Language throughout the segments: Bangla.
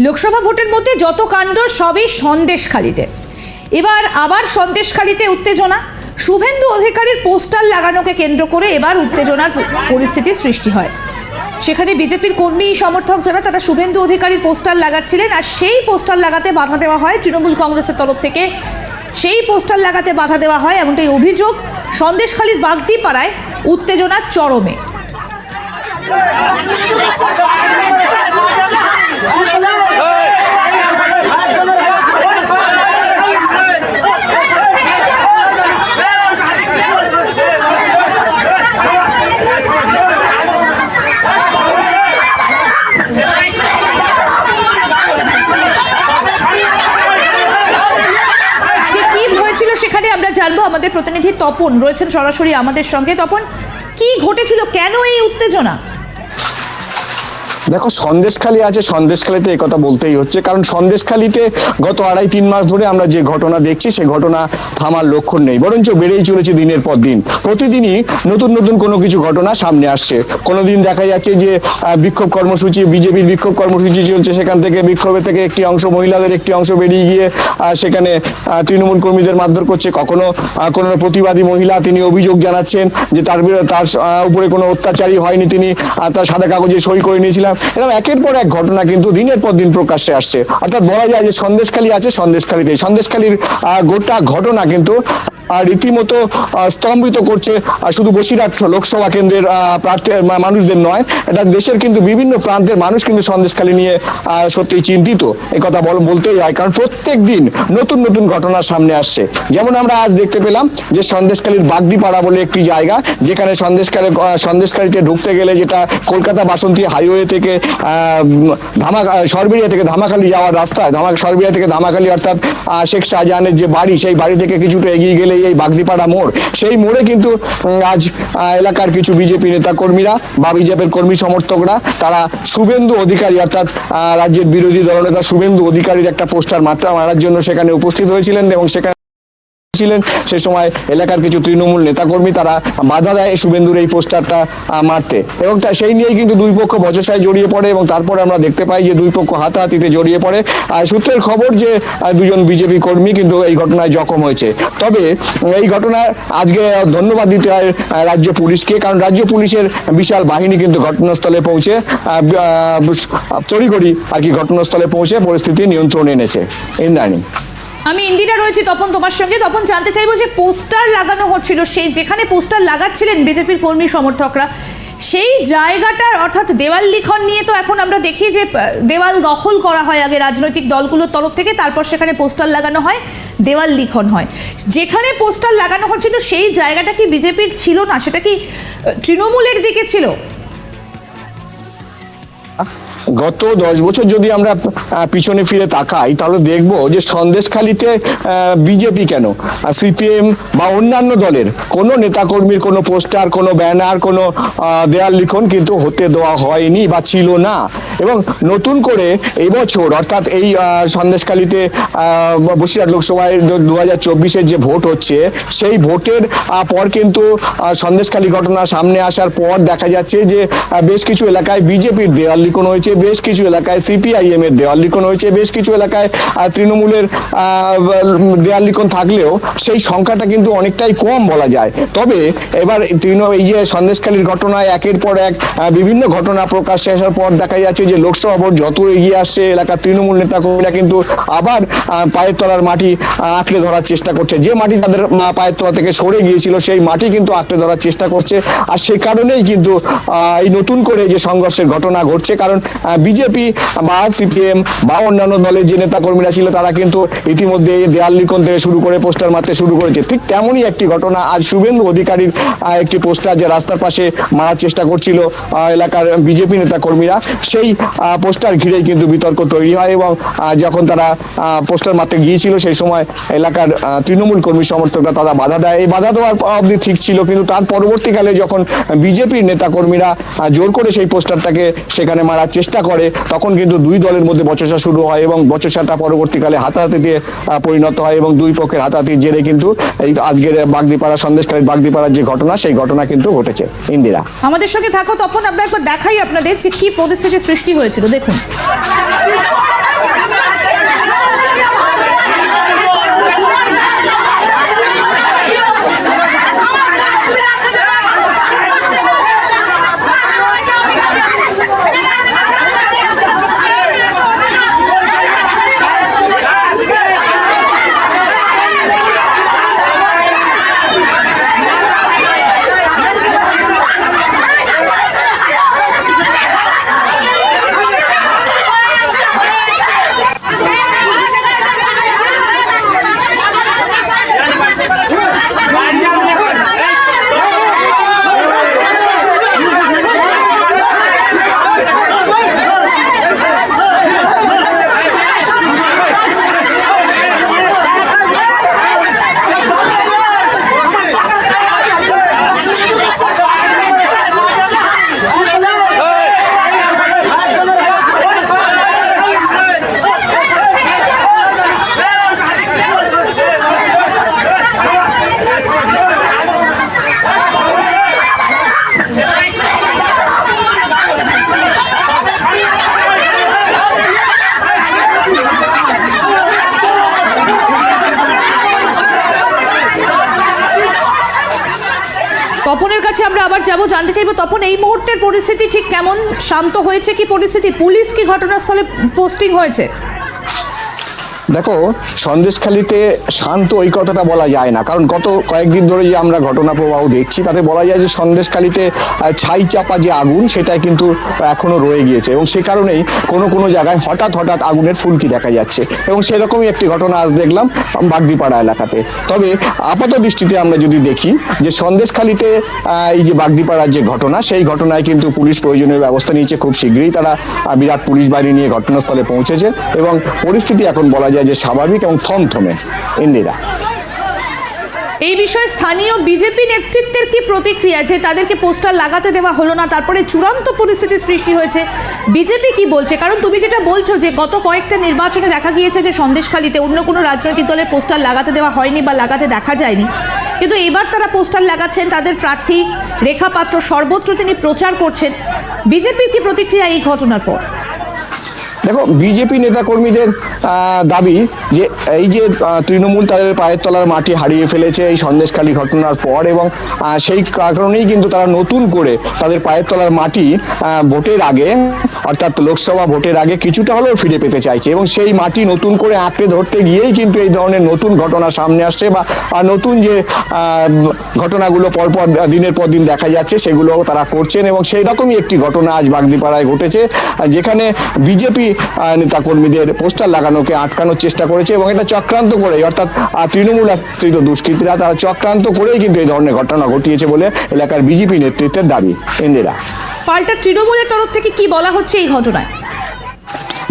লোকসভা ভোটের মধ্যে যত কাণ্ড, সবই সন্দেশখালিতে। এবার আবার সন্দেশখালিতে উত্তেজনা। শুভেন্দু অধিকারীর পোস্টার লাগানোকে কেন্দ্র করে এবার উত্তেজনার প- পরিস্থিতির সৃষ্টি হয়। সেখানে বিজেপির কর্মী, সমর্থক যারা, তারা শুভেন্দু অধিকারীর পোস্টার লাগাচ্ছিলেন আর সেই পোস্টার লাগাতে বাধা দেওয়া হয় তৃণমূল কংগ্রেসের তরফ থেকে। সেই পোস্টার লাগাতে বাধা দেওয়া হয় এমনটাই অভিযোগ সন্দেশখালীর বাগদি পাড়ায় উত্তেজনার চরমে ঠিক কি হয়েছিল সেখানে আমরা জানব আমাদের প্রতিনিধি তপন রয়েছেন সরাসরি আমাদের সঙ্গে। তপন কি ঘটেছিল? কেন এই উত্তেজনা? দেখো, সন্দেশখালী আছে, সন্দেশখালীতে কথা বলতেই হচ্ছে। কারণ সন্দেশখালীতে গত আড়াই, তিন মাস ধরে আমরা যে ঘটনা দেখছি সেই ঘটনা থামার লক্ষণ নেই। বরঞ্চ বেড়েই চলেছে দিনের পর দিন। প্রতিদিনই নতুন নতুন কোনো কিছু ঘটনা সামনে আসছে। কোনোদিন দেখা যাচ্ছে যে বিক্ষোভ কর্মসূচি, বিজেপির বিক্ষোভ কর্মসূচি চলছে, সেখান থেকে বিক্ষোভে থেকে একটি অংশ মহিলাদের, একটি অংশ বেরিয়ে গিয়ে সেখানে তৃণমূল কর্মীদের মারধর করছে। কখনো কোনো প্রতিবাদী মহিলা তিনি অভিযোগ জানাচ্ছেন যে তার তার উপরে কোনো অত্যাচারী হয়নি তিনি তার সাদা কাগজে সই করে নিয়েছিলাম। এরকম একের পর এক ঘটনা কিন্তু দিনের পর দিন প্রকাশ্যে আসছে। অর্থাৎ বলা যায় যে সন্দেশখালী আছে সন্দেশখালীতে। সন্দেশখালীর গোটা ঘটনা কিন্তু রীতিমতো স্তম্ভিত করছে শুধু বসিরহাট লোকসভা কেন্দ্রের প্রার্থী মানুষদের নয় এটা দেশের কিন্তু বিভিন্ন প্রান্তের মানুষ কিন্তু সন্দেশখালী নিয়ে আহ, সত্যিই চিন্তিত। এই কথা বল বলতেই হয় কারণ প্রত্যেক দিন নতুন নতুন ঘটনা সামনে আসছে। যেমন আমরা আজ দেখতে পেলাম যে সন্দেশখালীর বাগদিপাড়া বলে একটি জায়গা যেখানে সন্দেশখালী সন্দেশখালীতে ঢুকতে গেলে যেটা কলকাতা বাসন্তী হাইওয়ে থেকে উম, ধামা সরবেরিয়া থেকে ধামাখালি যাওয়ার রাস্তায় ধামা সরবেরিয়া থেকে ধামাখালি অর্থাৎ শেখ শাহজাহানের যে বাড়ি সেই বাড়ি থেকে কিছুটা এগিয়ে গেলে এই বাগদিপাড়া মোড়। সেই মোড়ে কিন্তু আজ এলাকার কিছু বিজেপি নেতা কর্মীরা বা বিজেপির কর্মী সমর্থকরা তারা শুভেন্দু অধিকারী অর্থাৎ রাজ্যের বিরোধী দলনেতা শুভেন্দু অধিকারীর একটা পোস্টার মাত্রা মারার জন্য সেখানে উপস্থিত হয়েছিলেন এবং সেখানে ছিলেন। সে সময় এলাকার কিছু তৃণমূল নেতাকর্মী তারা বাধা দেয় শুভেন্দুর এই পোস্টারটা মারতে। এবং সেই নিয়েই কিন্তু দুই পক্ষ বচসায় জড়িয়ে পড়ে এবং তারপরে আমরা দেখতে পাই যে দুই পক্ষ হাতাহাতিতে জড়িয়ে পড়ে। আর সূত্রের খবর যে দুজন বিজেপি কর্মী কিন্তু এই ঘটনায় জখম হয়েছে। তবে, এই ঘটনায় আজকে ধন্যবাদ দিতে হয় রাজ্য পুলিশকে, কারণ রাজ্য পুলিশের বিশাল বাহিনী কিন্তু ঘটনাস্থলে পৌঁছে তড়িঘড়ি আর কি ঘটনাস্থলে পৌঁছে পরিস্থিতি নিয়ন্ত্রণে এনেছে। ইন্দ্রাণী। আমি ইন্দিরা রয়েছি তপন তোমার সঙ্গে। তপন, জানতে চাইব যে পোস্টার লাগানো হচ্ছিল সেই যেখানে পোস্টার লাগাচ্ছিলেন বিজেপির কর্মী সমর্থকরা, সেই জায়গাটার অর্থাৎ দেওয়াল লিখন নিয়ে তো এখন আমরা দেখি যে দেওয়াল দখল করা হয় আগে রাজনৈতিক দলগুলোর তরফ থেকে, তারপর সেখানে পোস্টার লাগানো হয়, দেওয়াল লিখন হয়। যেখানে পোস্টার লাগানো হচ্ছিল, সেই জায়গাটা কি বিজেপির ছিল না? সেটা কি তৃণমূলের দিকে ছিল? গত দশ বছর যদি আমরা পিছনে ফিরে তাকাই, তাহলে দেখব যে সন্দেশখালিতে বিজেপি কেন? সিপিএম বা অন্যান্য দলের কোনো নেতাকর্মীর কোনো পোস্টার, কোনো ব্যানার, কোনো দেয়াল লিখন কিন্তু হতে দেওয়া হয়নি বা ছিল না। এবং নতুন করে এই বছর অর্থাৎ এই সন্দেশখালিতে বসিরহাট লোকসভায় দু হাজার চব্বিশের যে ভোট হচ্ছে, সেই ভোটের পর কিন্তু সন্দেশখালী ঘটনা সামনে আসার পর দেখা যাচ্ছে যে বেশ কিছু এলাকায় বিজেপির দেওয়াল লিখন হয়েছে বেশ কিছু এলাকায় সিপিআইএম এর দেওয়াল লিখন হয়েছে, বেশ কিছু এলাকায় তৃণমূলের দেওয়াল লিখন থাকলেও সেই সংখ্যাটা কিন্তু অনেকটাই কম বলা যায়। তবে এবার তৃণ, এই যে সন্দেশখালীর ঘটনায় একের পর এক বিভিন্ন ঘটনা প্রকাশ্যে আসার পর দেখা যাচ্ছে যে লোকসভা ভোট যত এগিয়ে আসছে, এলাকার তৃণমূল নেতা কর্মীরা কিন্তু আবার পায়ের তলার মাটি আঁকড়ে ধরার চেষ্টা করছে। যে মাটি তাদের পায়ের তলা থেকে সরে গিয়েছিল, সেই মাটি কিন্তু আঁকড়ে ধরার চেষ্টা করছে। আর সে কারণেই কিন্তু এই নতুন করে যে সংঘর্ষের ঘটনা ঘটছে, কারণ বিজেপি বা সিপিএম বা অন্যান্য দলের যে নেতা কর্মীরা ছিল, তারা কিন্তু ইতিমধ্যে দেয়াল লিখন থেকে শুরু করে পোস্টার মারতে শুরু করেছে। ঠিক তেমনই একটি ঘটনা আজ শুভেন্দু অধিকারীর একটি পোস্টার যে রাস্তার পাশে মারার চেষ্টা করছিল এলাকার বিজেপি নেতা কর্মীরা সেই পোস্টার ঘিরেই কিন্তু বিতর্ক তৈরি হয় এবং যখন তারা পোস্টার মারতে গিয়েছিল, সেই সময় এলাকার তৃণমূল কর্মী সমর্থকরা তারা বাধা দেয়। এই বাধা দেওয়ার অবধি ঠিক ছিল, কিন্তু তার পরবর্তীকালে যখন বিজেপির নেতা কর্মীরা জোর করে সেই পোস্টারটাকে সেখানে মারার চেষ্টা চেষ্টা করে তখন কিন্তু দুই দলের মধ্যে বচসা শুরু হয় এবং বচসাটা পরবর্তীকালে হাতাহাতিতে আহ, পরিণত হয় এবং দুই পক্ষের হাতাহাতি জেরে কিন্তু এই আজকের বাগদিপাড়া সন্দেশকারী বাগদিপাড়ার যে ঘটনা সেই ঘটনা কিন্তু ঘটেছে। ইন্দিরা। আমাদের সঙ্গে থাকো তখন আমরা একবার দেখাই আপনাদের যে কি পরিস্থিতির সৃষ্টি হয়েছিল। দেখুন। তপনের কাছে আমরা আবার যাব, জানতে চাইব তপন, এই মুহূর্তের পরিস্থিতি ঠিক কেমন? শান্ত হয়েছে কি পরিস্থিতি? পুলিশ কি ঘটনাস্থলে পোস্টিং হয়েছে? দেখো, সন্দেশখালিতে শান্ত ওই কথাটা বলা যায় না। কারণ গত কয়েকদিন ধরে যে আমরা ঘটনা প্রবাহ দেখছি, তাতে বলা যায় যে সন্দেশখালিতে ছাই চাপা যে আগুন সেটা কিন্তু এখনও রয়ে গিয়েছে। এবং সে কারণেই কোনো কোনো জায়গায় হঠাৎ হঠাৎ আগুনের ফুলকি দেখা যাচ্ছে। এবং সেরকমই একটি ঘটনা আজ দেখলাম বাগদিপাড়া এলাকাতে। তবে আপাত দৃষ্টিতে আমরা যদি দেখি যে সন্দেশখালিতে এই যে বাগদিপাড়ার যে ঘটনা, সেই ঘটনায় কিন্তু পুলিশ প্রয়োজনীয় ব্যবস্থা নিয়েছে খুব শীঘ্রই। তারা বিরাট পুলিশ বাহিনী নিয়ে ঘটনাস্থলে পৌঁছেছে এবং পরিস্থিতি এখন বলা যায় যে স্বাভাবিক এবং থমথমে। ইন্দিরা। এই বিষয়ে স্থানীয় বিজেপি নেতৃত্বের কি প্রতিক্রিয়া যে তাদেরকে পোস্টার লাগাতে দেওয়া হলো না, তারপরে চূড়ান্ত পরিস্থিতির সৃষ্টি হয়েছে, বিজেপি কি বলছে? কারণ তুমি যেটা বলছো যে গত কয়েকটা নির্বাচনে দেখা গিয়েছে যে সন্দেশখালিতে অন্য কোনো রাজনৈতিক দলের পোস্টার লাগাতে দেওয়া হয়নি বা লাগাতে দেখা যায়নি। কিন্তু এবার তারা পোস্টার লাগাচ্ছেন, তাদের প্রার্থী রেখা পাত্র সর্বত্র তিনি প্রচার করছেন। বিজেপির কি প্রতিক্রিয়া এই ঘটনার পর? দেখো বিজেপি নেতাকর্মীদের দাবি যে এই যে তৃণমূল তাদের পায়ের তলার মাটি হারিয়ে ফেলেছে, এই সন্দেশখালী ঘটনার পর এবং সেই কারণেই কিন্তু তারা নতুন করে তাদের পায়ের তলার মাটি ভোটের আগে, অর্থাৎ লোকসভা ভোটের আগে কিছুটা হলেও ফিরে পেতে চাইছে এবং সেই মাটি নতুন করে আঁকড়ে ধরতে গিয়েই কিন্তু এই ধরনের নতুন ঘটনা সামনে আসছে বা নতুন যে ঘটনাগুলো পরপর দিনের পর দিন দেখা যাচ্ছে সেগুলো তারা করছেন এবং সেই রকমই একটি ঘটনা আজ বাগদিপাড়ায় ঘটেছে, যেখানে বিজেপি নেতা কর্মীদের পোস্টার লাগানোকে আটকানোর চেষ্টা করেছে এবং এটা চক্রান্ত করে অর্থাৎ তৃণমূল আশ্রিত দুষ্কৃতীরা তারা চক্রান্ত করেই কিন্তু এই ধরনের ঘটনা ঘটিয়েছে বলে এলাকার বিজেপি নেতৃত্বের দাবি। ইন্দিরা। পাল্টা তৃণমূলের তরফ থেকে কি বলা হচ্ছে এই ঘটনায়?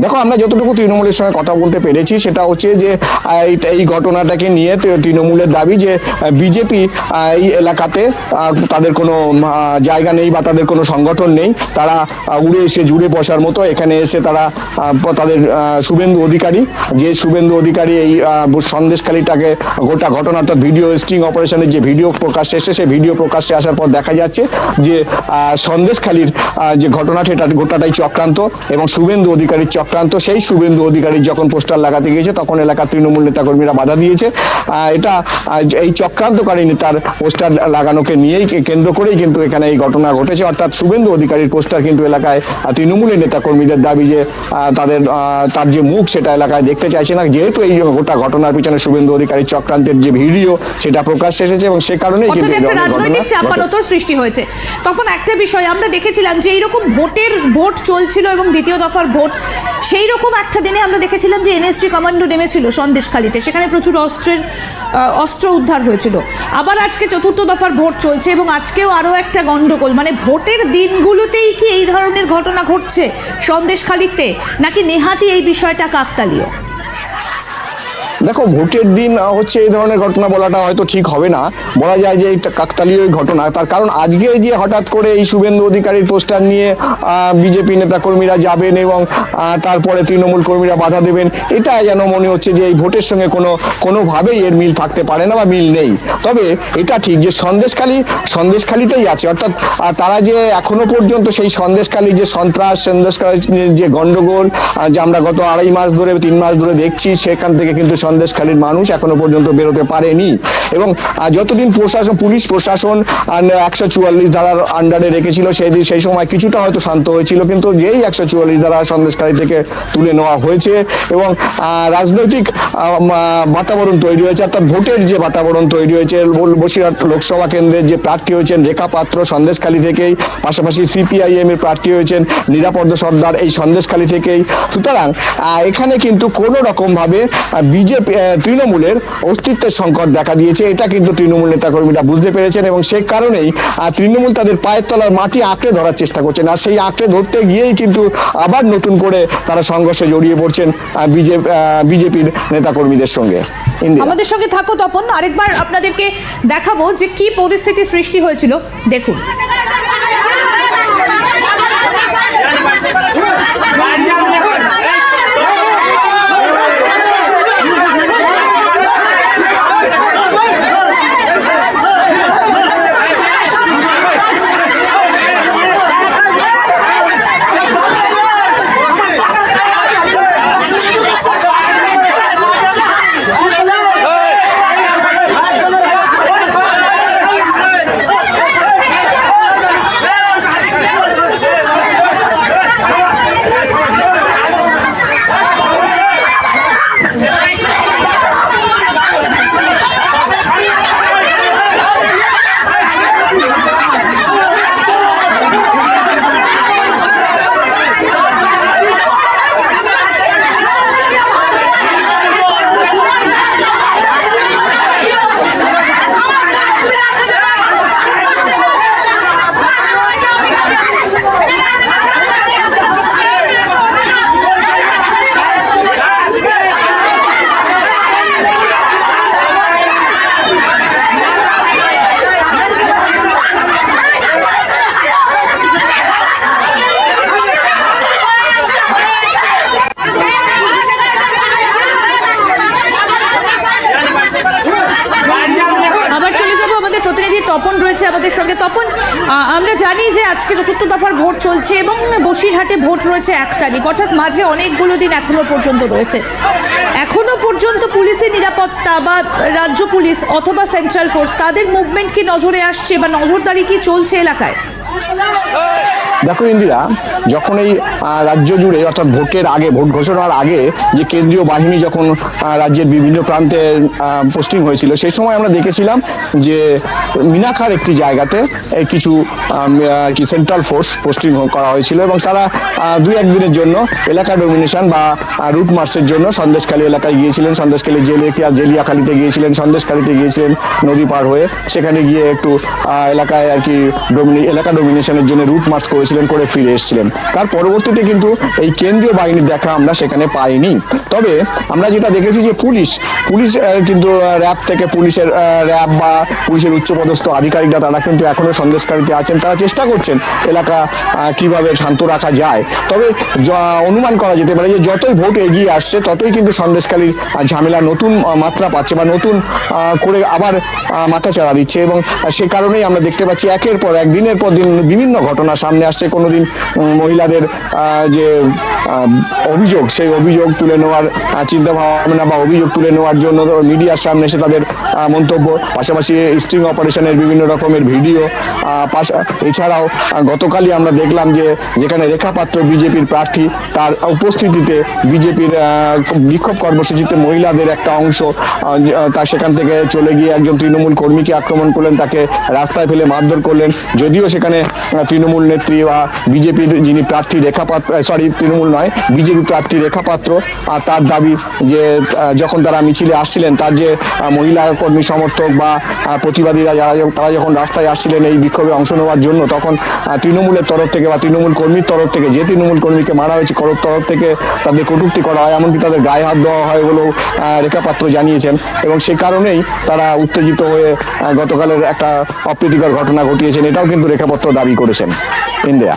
দেখো, আমরা যতটুকু তৃণমূলের সঙ্গে কথা বলতে পেরেছি, সেটা হচ্ছে যে এই ঘটনাটাকে নিয়ে তৃণমূলের দাবি যে বিজেপি এই এলাকাতে তাদের কোনো জায়গা নেই বা তাদের কোনো সংগঠন নেই। তারা উড়ে এসে জুড়ে বসার মতো এখানে এসে তারা তাদের শুভেন্দু অধিকারী, যে শুভেন্দু অধিকারী এই সন্দেশখালীটাকে, গোটা ঘটনা অর্থাৎ ভিডিও স্টিং অপারেশনের যে ভিডিও প্রকাশ এসে সেই ভিডিও প্রকাশ্যে আসার পর দেখা যাচ্ছে যে সন্দেশখালীর যে ঘটনাটা, এটা গোটাটাই চক্রান্ত এবং শুভেন্দু অধিকারীর চক্রান্ত সেই শুভেন্দু অধিকারীর যখন পোস্টার লাগাতে গিয়েছে তখন এলাকার তৃণমূল নেতাকর্মীরা বাধা দিয়েছে। এটা এই চক্রান্তকারী নেতার পোস্টার লাগানোকে নিয়েই কেন্দ্র করেই কিন্তু এখানে এই ঘটনা ঘটেছে। অর্থাৎ শুভেন্দু অধিকারীর পোস্টার কিন্তু এলাকায় তৃণমূলের নেতাকর্মীদের দাবি যে তাদের তার যে মুখ সেটা এলাকায় দেখতে চাইছে না। যেহেতু এই গোটা ঘটনার পিছনে শুভেন্দু অধিকারীর চক্রান্তের যে ভিডিও সেটা প্রকাশ এসেছে এবং সে কারণেই কিন্তু রাজনৈতিক। চাপানোতর সৃষ্টি হয়েছে। তখন একটা বিষয় আমরা দেখেছিলাম যে এইরকম ভোটের ভোট চলছিল এবং দ্বিতীয় দফার ভোট সেই রকম একটা দিনে আমরা দেখেছিলাম যে এনএসজি কমান্ডো নেমেছিল সন্দেশখালিতে। সেখানে প্রচুর অস্ত্রের অস্ত্র উদ্ধার হয়েছিল। আবার আজকে চতুর্থ দফার ভোট চলছে এবং আজকেও আরও একটা গণ্ডগোল। মানে ভোটের দিনগুলোতেই কি এই ধরনের ঘটনা ঘটছে সন্দেশখালিতে? নাকি নেহাতি এই বিষয়টা কাকতালীয়? দেখো, ভোটের দিন হচ্ছে এই ধরনের ঘটনা বলাটা হয়তো ঠিক হবে না। বলা যায় যে এটা কাকতালীয় ঘটনা। তার কারণ আজকে যে হঠাৎ করে এই শুভেন্দু অধিকারীর পোস্টার নিয়ে বিজেপি নেতাকর্মীরা যাবেন এবং তারপরে তৃণমূল কর্মীরা বাধা দেবেন, এটা যেন মনে হচ্ছে যে এই ভোটের সঙ্গে কোনো, কোনোভাবেই এর মিল থাকতে পারে না বা মিল নেই। তবে এটা ঠিক যে সন্দেশখালী, সন্দেশখালীতেই আছে। অর্থাৎ তারা যে এখনও পর্যন্ত সেই সন্দেশখালী যে সন্ত্রাস, সন্দেশখালী যে গন্ডগোল যে আমরা গত আড়াই মাস ধরে, তিন মাস ধরে দেখছি, সেখান থেকে কিন্তু সন্দেশখালীর মানুষ এখনও পর্যন্ত বেরোতে পারেনি। এবং যতদিন প্রশাসন, পুলিশ প্রশাসন একশো চুয়াল্লিশ ধারার আন্ডারে রেখেছিল, সেই দিন, সেই সময় কিছুটা হয়তো শান্ত হয়েছিল, কিন্তু যেই একশো চুয়াল্লিশ ধারা সন্দেশখালী থেকে তুলে নেওয়া হয়েছে এবং রাজনৈতিক বাতাবরণ তৈরি হয়েছে, অর্থাৎ ভোটের যে বাতাবরণ তৈরি হয়েছে, বসিরহাট লোকসভা কেন্দ্রের যে প্রার্থী হয়েছেন রেখা পাত্র, সন্দেশখালী থেকেই, পাশাপাশি সিপিআইএম এর প্রার্থী হয়েছেন নিরাপদ সর্দার, এই সন্দেশখালী থেকেই। সুতরাং এখানে কিন্তু কোনো রকম ভাবে বিজেপি তৃণমূলের অস্তিত্বের সংকট দেখা দিয়েছে। এটা কিন্তু তৃণমূল নেতাকর্মীরা বুঝতে পেরেছেন এবং সেই কারণেই তৃণমূল তাদের পায়ের তলার মাটি আঁকড়ে ধরার চেষ্টা করছেন। আর সেই আঁকড়ে ধরতে গিয়েই কিন্তু আবার নতুন করে তারা সংঘর্ষে জড়িয়ে পড়ছেন বিজেপি বিজেপির নেতাকর্মীদের সঙ্গে। আমাদের সঙ্গে থাকো তপন। আরেকবার আপনাদেরকে দেখাবো যে কি পরিস্থিতি সৃষ্টি হয়েছিল। দেখুন। আজকে চতুর্থ দফার ভোট চলছে এবং বসিরহাটে ভোট রয়েছে এক তারিখ। অর্থাৎ মাঝে অনেকগুলো দিন এখনও পর্যন্ত রয়েছে। এখনও পর্যন্ত পুলিশের নিরাপত্তা বা রাজ্য পুলিশ অথবা সেন্ট্রাল ফোর্স তাদের মুভমেন্ট কি নজরে আসছে বা নজরদারি কি চলছে এলাকায়? দেখো ইন্দিরা, যখন এই রাজ্য জুড়ে, অর্থাৎ ভোটের আগে, ভোট ঘোষণার আগে, যে কেন্দ্রীয় বাহিনী যখন রাজ্যের বিভিন্ন প্রান্তে পোস্টিং হয়েছিল, সেই সময় আমরা দেখেছিলাম যে মিনাখার একটি জায়গাতে কিছু কি সেন্ট্রাল ফোর্স পোস্টিং করা হয়েছিল এবং তারা দুই, একদিনের জন্য এলাকা ডোমিনেশন বা রুট মার্চের জন্য সন্দেশখালী এলাকায় গিয়েছিলেন, সন্দেশখালী জেলে জেলিয়াখালীতে গিয়েছিলেন, সন্দেশখালীতে গিয়েছিলেন নদী পার হয়ে, সেখানে গিয়ে একটু এলাকায় আর কি এলাকা ডোমিনেশনের জন্য রুট মার্চ করেছিলেন। করে ফিরে এসেছিলেন। তার পরবর্তীতে কিন্তু এই কেন্দ্রীয় বাহিনীর দেখা আমরা সেখানে পাইনি। তবে আমরা যেটা দেখেছি যে পুলিশ পুলিশ কিন্তু র্যাব থেকে পুলিশের র্যাব বা পুলিশের উচ্চপদস্থ আধিকারিকরা, তারা কিন্তু এখনও সন্দেশকারীতে আছেন। তারা চেষ্টা করছেন এলাকা কীভাবে শান্ত রাখা যায়। তবে অনুমান করা যেতে পারে যে যতই ভোট এগিয়ে আসছে, ততই কিন্তু সন্দেশকালীর ঝামেলা নতুন মাত্রা পাচ্ছে বা নতুন করে আবার মাথা চাড়া দিচ্ছে। এবং সে কারণেই আমরা দেখতে পাচ্ছি একের পর এক, দিনের পর দিন বিভিন্ন ঘটনা সামনে আসছে। কোনোদিন উম, মহিলাদের যে অভিযোগ সেই অভিযোগ তুলে নেওয়ার চিন্তা ভাবনা বা অভিযোগ তুলে নেওয়ার জন্য মিডিয়ার সামনে এসে তাদের মন্তব্য পাশাপাশি স্ট্রিং অপারেশনের বিভিন্ন রকমের ভিডিও এছাড়াও গতকালই আমরা দেখলাম যে যেখানে রেখা পাত্র বিজেপির প্রার্থী তার উপস্থিতিতে বিজেপির বিক্ষোভ কর্মসূচিতে মহিলাদের একটা অংশ তা সেখান থেকে চলে গিয়ে একজন তৃণমূল কর্মীকে আক্রমণ করলেন তাকে রাস্তায় ফেলে মারধর করলেন যদিও সেখানে তৃণমূল নেত্রী বা বিজেপির যিনি প্রার্থী রেখা পাত্র সরি তৃণমূল নয়, বিজেপি প্রার্থী রেখা পাত্র আর তার দাবি যে যখন তারা মিছিলে আসছিলেন, তার যে মহিলা কর্মী সমর্থক বা প্রতিবাদীরা যারা তারা যখন রাস্তায় আসছিলেন এই বিক্ষোভে অংশ নেওয়ার জন্য, তখন তৃণমূলের তরফ থেকে বা তৃণমূল কর্মীর তরফ থেকে, যে তৃণমূল কর্মীকে মারা হয়েছে, করোর তরফ থেকে তাদের কটূক্তি করা হয়, এমনকি তাদের গায়ে হাত দেওয়া হয় বলেও রেখা পাত্র জানিয়েছেন। এবং সে কারণেই তারা উত্তেজিত হয়ে গতকালের একটা অপ্রীতিকর ঘটনা ঘটিয়েছেন, এটাও কিন্তু রেখাপত্র দাবি করেছেন। 对呀？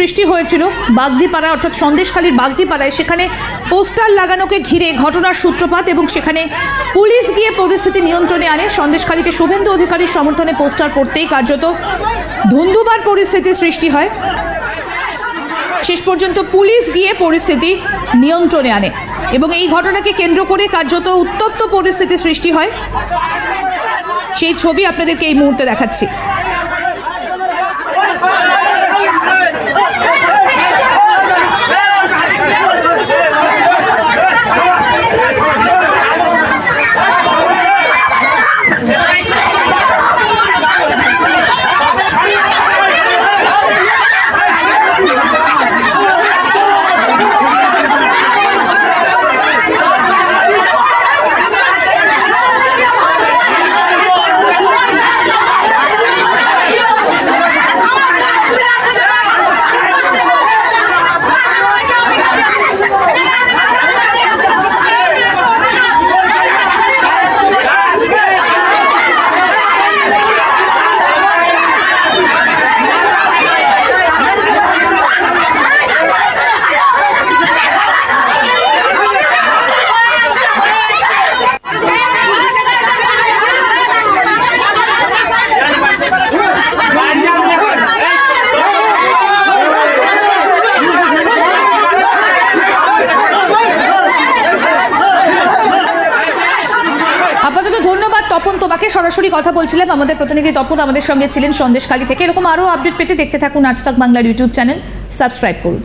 সৃষ্টি হয়েছিল। বাগদিপাড়া অর্থাৎ সন্দেশখালীর বাগদিপাড়ায় সেখানে পোস্টার লাগানোকে ঘিরে ঘটনার সূত্রপাত এবং সেখানে পুলিশ গিয়ে পরিস্থিতি নিয়ন্ত্রণে আনে। সন্দেশখালীতে শুভেন্দু অধিকারীর সমর্থনে পোস্টার পড়তেই কার্যত ধুন্ধুমার পরিস্থিতি সৃষ্টি হয়। শেষ পর্যন্ত পুলিশ গিয়ে পরিস্থিতি নিয়ন্ত্রণে আনে এবং এই ঘটনাকে কেন্দ্র করে কার্যত উত্তপ্ত পরিস্থিতি সৃষ্টি হয়। সেই ছবি আপনাদেরকে এই মুহূর্তে দেখাচ্ছি। তপন তোমাকে সরাসরি কথা বলছিলাম আমাদের প্রতিনিধি তপন আমাদের সঙ্গে ছিলেন সন্দেশখালী থেকে। এরকম আরও আপডেট পেতে দেখতে থাকুন আজ তক বাংলার ইউটিউব চ্যানেল। সাবস্ক্রাইব করুন।